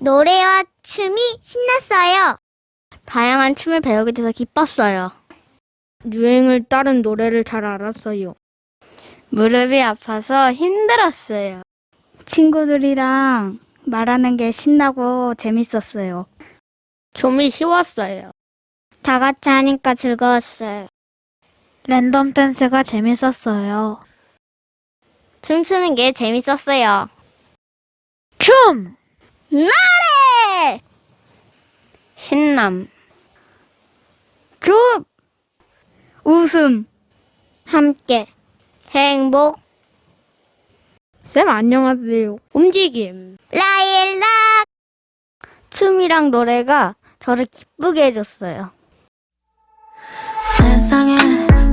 노래와 춤이 신났어요. 다양한 춤을 배우게 돼서 기뻤어요. 유행을 따른 노래를 잘 알았어요. 무릎이 아파서 힘들었어요. 친구들이랑 말하는 게 신나고 재밌었어요. 춤이 쉬웠어요. 다 같이 하니까 즐거웠어요. 랜덤 댄스가 재밌었어요. 춤추는 게 재밌었어요. 춤! 노래! 신남, 춤! 웃음! 함께, 행복, 쌤 안녕하세요. 움직임. 라일락! 춤이랑 노래가 저를 기쁘게 해줬어요. 세상에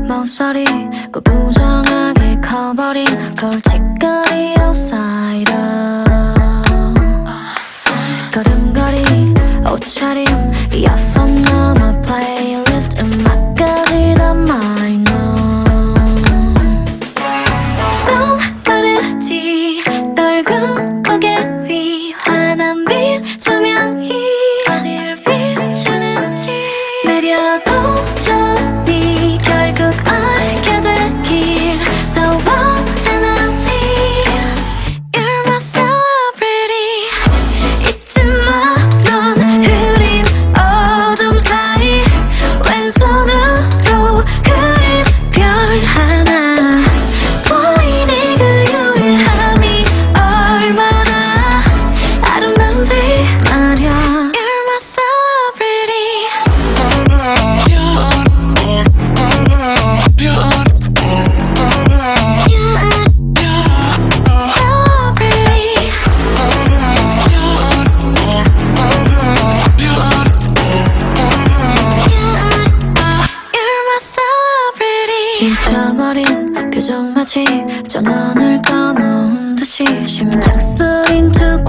목소리 그 부정하게 커버린 outsider todo. 잊어버린 표정 마치 전원을 꺼놓은 듯이 심장 소린 툭